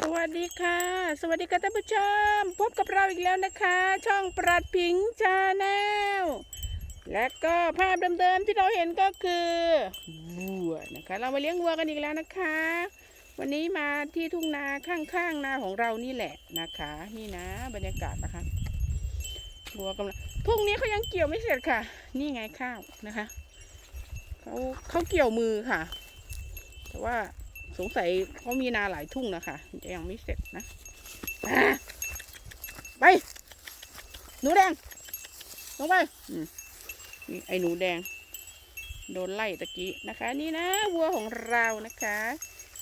สวัสดีค่ะ สวัสดีค่ะท่านผู้ชม พบกับเราอีกแล้วนะคะ ช่องปรัดผิงชาแนลและก็ภาพเดิมๆที่เราเห็นก็คือวัวนะคะ เรามาเลี้ยงวัวกันอีกแล้วนะคะ วันนี้มาที่ทุ่งนาข้างๆนาของเรานี่แหละนะคะ นี่นะ บรรยากาศนะคะวัวกำลังทุ่งนี้เขายังเกี่ยวไม่เสร็จค่ะ นี่ไงข้าวนะคะเขาเขาเกี่ยวมือค่ะ แต่ว่า สงสัยเขามีนาหลายทุ่งนะคะยังไม่เสร็จนะะไปหนูแดงลงไปนี่ไอ้หนูแดง โดนไล่ตะกี้นะคะ นี่นะวัวของเรานะคะ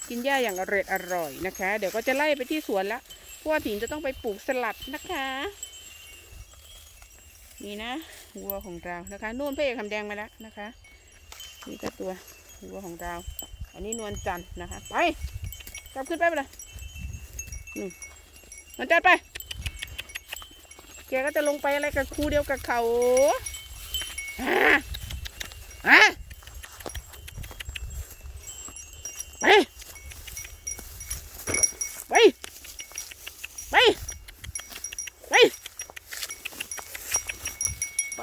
กินหญ้าอย่างอร่อยอร่อยนะคะ เดี๋ยวก็จะไล่ไปที่สวนละเพราะว่าผิงจะต้องไปปลูกสลัดนะคะ นี่นะวัวของเรานะคะนู่นพระเอกคำแดงมาแล้วนะคะ นี่ก็ตัววัวของเรา อันนี้นวลจันนะคะ ไปกลับขึ้นไปไปเลยนี่นวลจันไป แกก็จะลงไปอะไรกับครูเดียวกับเขาอ่าอ่าไป ไป ไป ไป ไป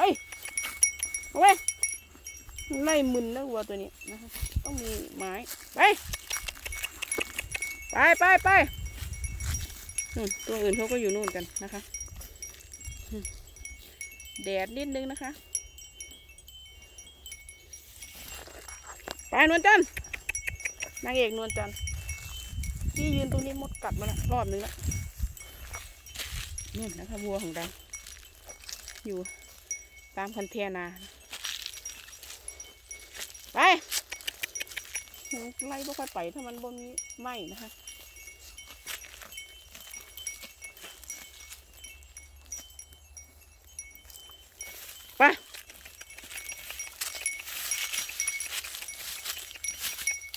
เอาไปไล่มึนแล้ววัวตัวนี้นะคะ ต้องมีไม้ ไป ไปไปไปนู่นตัวอื่นเขาก็อยู่นู่นกันนะคะ แดดนิดนึงนะคะ ไปนวลจันนางเอกนวลจันที่ยืนตรงนี้มดกัดมาแล้วรอบนึงแล้วนี่นะคะวัวของเรา อยู่ตามคันเทนา ไป ไล่บ่ค่อยไปถ้ามันบ่มีไหมนะคะไป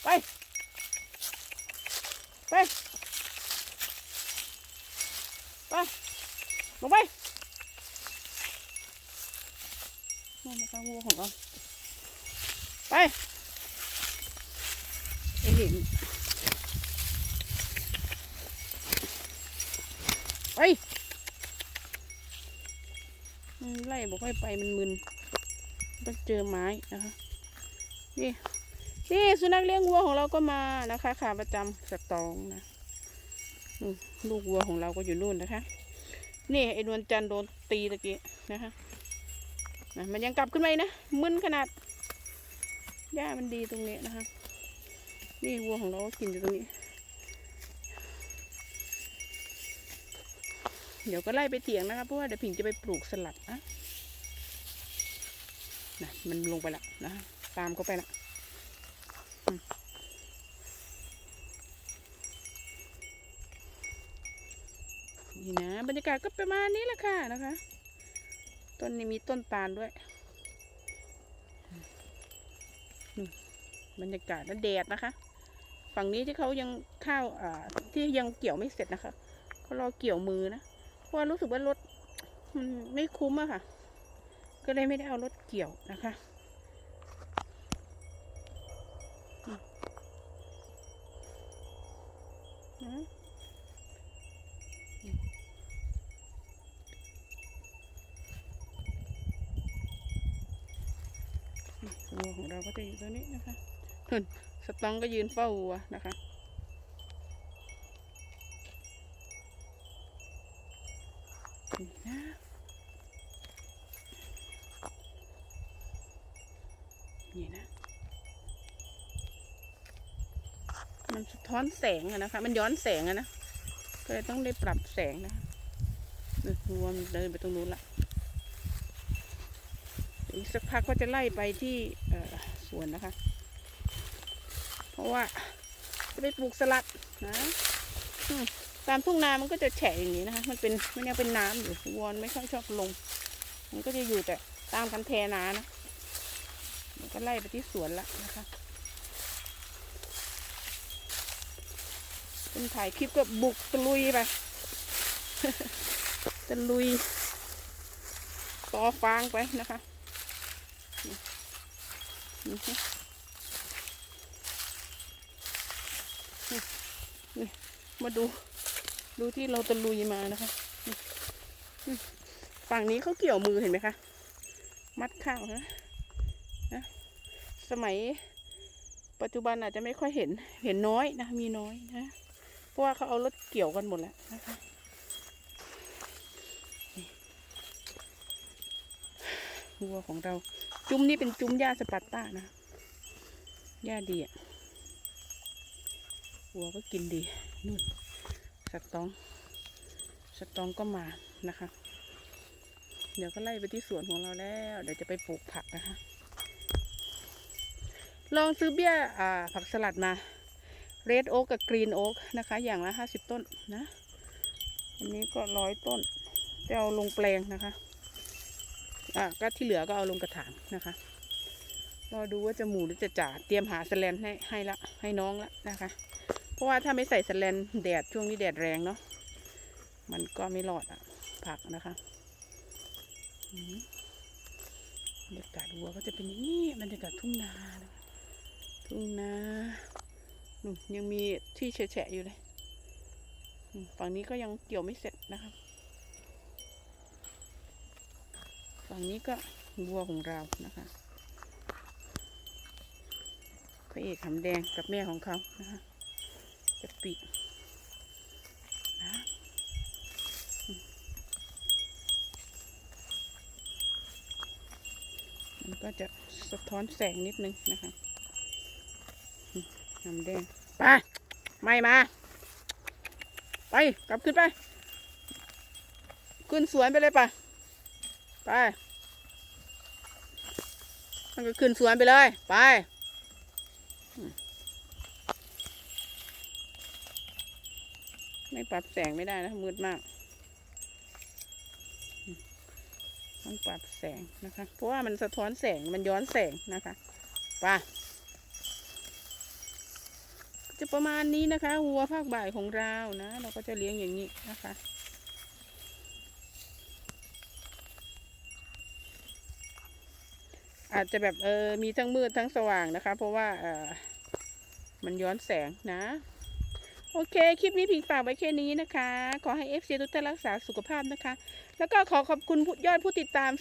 ไป ไป ไปลงไปนี่มันะคะวัวของเราไป เห็นไปไล่บอกให้ไปมันมึนต้องเจอไม้นะคะ นี่นี่สุนัขเลี้ยงวัวของเราก็มานะคะขาประจำสตองนะลูกวัวของเราก็อยู่นู่นนะคะ นี่ไอ้นวลจันทร์โดนตีตะกี้นะคะนะมันยังกลับขึ้นมาอีกนะมึนขนาดหญ้ามันดีตรงนี้นะคะ นี่วัวของเรากินอยู่ตรงนี้ เดี๋ยวก็ไล่ไปเถียงนะครับเพราะว่าเดี๋ยวผิงจะไปปลูกสลัดนะนะมันลงไปละนะตามเขาไปละนี่นะบรรยากาศก็ประมาณนี้แหละค่ะนะคะ ต้นนี้มีต้นตาลด้วยบรรยากาศและแดดนะคะ ฝั่งนี้ที่เขายังข้าวอ่าที่ยังเกี่ยวไม่เสร็จนะคะเขารอเกี่ยวมือนะเพราะว่ารู้สึกว่ารถมันไม่คุ้มอะค่ะ ก็เลยไม่ได้เอารถเกี่ยวนะคะอืมนะอืมวัวของเราก็จะอยู่ตรงนี้นะคะหุ่น สตองก็ยืนเฝ้าวัวนะคะนี่นะนี่นะ มันสะท้อนแสงอะนะคะ มันย้อนแสงอะนะ ก็เลยต้องได้ปรับแสงนะคะนี่วัวมันเดินไปตรงนู้นละอีกสักพักก็จะไล่ไปที่สวนนะคะ ราะว่า จะไปปลูกสลัดนะตามทุ่งนามันก็จะแฉะอย่างนี้นะคะ มันเป็นมันยังเป็นน้ำอยู่วอนไม่ค่อยชอบลง มันก็จะอยู่แต่ตามกันแทนานะ มันก็ไล่ไปที่สวนละนะคะเป็นถ่ายคลิปก็บุกตะลุยไปตะลุยต่อฟางไปนะคะนี่นี่ นี่ มาดู ดูที่เราตะลุยมานะคะ ฝั่งนี้เขาเกี่ยวมือเห็นไหมคะ มัดข้าวนะนะ สมัยปัจจุบันอาจจะไม่ค่อยเห็น เห็นน้อยนะ มีน้อยนะ เพราะว่าเขาเอารถเกี่ยวกันหมดแล้วนะคะวัวของเรา จุ้มนี่เป็นจุ้มหญ้าสปาร์ต้านะหญ้าดีอะ วัวก็กินดีนู่นสตองสตองก็มานะคะ เดี๋ยวก็ไล่ไปที่สวนของเราแล้ว เดี๋ยวจะไปปลูกผักนะคะ ลองซื้อเบี้ยอ่าผักสลัดมาเรดโอ๊กกับกรีนโอ๊กนะคะ อย่างละห้าสิบต้นนะอันนี้ก็ร้อยต้นจะเอาลงแปลงนะคะ อะก็ที่เหลือก็เอาลงกระถางนะคะรอดูว่าจะหมูหรือจะจ่าเตรียมหาสแลนให้ให้ละให้น้องละนะคะ เพราะว่าถ้าไม่ใส่สแลนแดดช่วงนี้แดดแรงเนาะมันก็ไม่รอดอะผักนะคะบรรยากาศวัวก็จะเป็นอย่างนี้บรรยากาศทุ่งนานะคะทุ่งนาหนู่นยังมีที่แฉะอยู่เลยฝั่งนี้ก็ยังเกี่ยวไม่เสร็จนะคะฝั่งนี้ก็วัวของเรานะคะพระเอกหำแดงกับแม่ของเขานะคะ จะปีนะมันก็จะสะท้อนแสงนิดนึงนะคะอืมหำแดงไปไม่มา ไป กลับขึ้นไป ขึ้นสวนไปเลยป่ะไป มันก็ขึ้นสวนไปเลย ไปอืม ไม่ปรับแสงไม่ได้นะมืดมาก ต้องปรับแสงนะคะ เพราะว่ามันสะท้อนแสงมันย้อนแสงนะคะไปจะประมาณนี้นะคะวัวภาคบ่ายของเรานะ เราก็จะเลี้ยงอย่างนี้นะคะอาจจะแบบเออมีทั้งมืดทั้งสว่างนะคะ เพราะว่าเออมันย้อนแสงนะ โอเค คลิปนี้พิงฝากไว้แค่นี้นะคะ ขอให้ FC ทุกท่านรักษาสุขภาพนะคะ แล้วก็ขอขอบคุณผู้ยอดผู้ติดตาม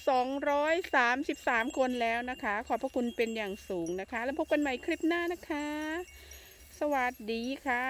233 คนแล้วนะคะ ขอบพระคุณเป็นอย่างสูงนะคะ แล้วพบกันใหม่คลิปหน้านะคะ สวัสดีค่ะ